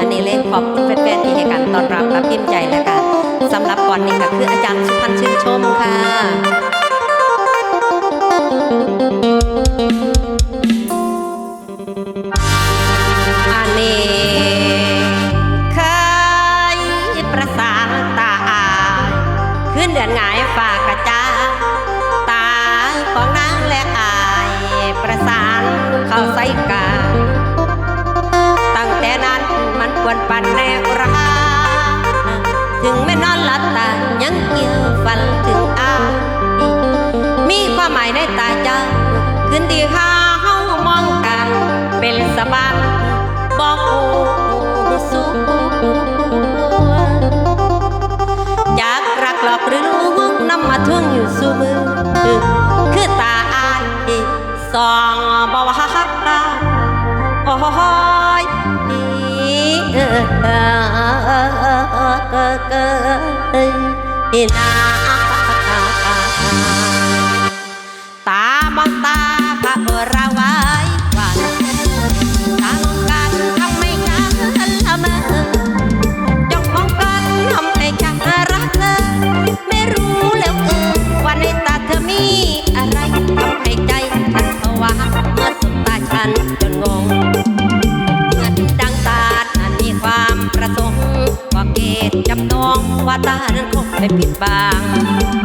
อันนี้เลยขอบคุณแฟนๆที่ให้การต้อนรับและพิมพ์ใจแล้วกันสำหรับก่อนนี้ค่ะคืออาจารย์สุพันชื่นชมค่ะ วนปันแนวราถึงไม่นอนหลับตายังกินฝันถึงอา มีความหมายในตาเจ้าคืนดีข้าเฮามองกันเป็นสบายบอกโอ้สุอยากรักหลอกหรือลูกน้ำมาท่วงอยู่สู่มือ คือตาอายสองบ่าวฮักตา นาตามองตาพระระวายวันตาลงกันทำไม่กังละเมอจ้องมองกันทำให้ฉันรักเธอไม่รู้แล้วเออว่าในตาเธอมีอะไรทำให้ใจฉันผวาเมื่อสุดตาฉัน ได้ปิดบัง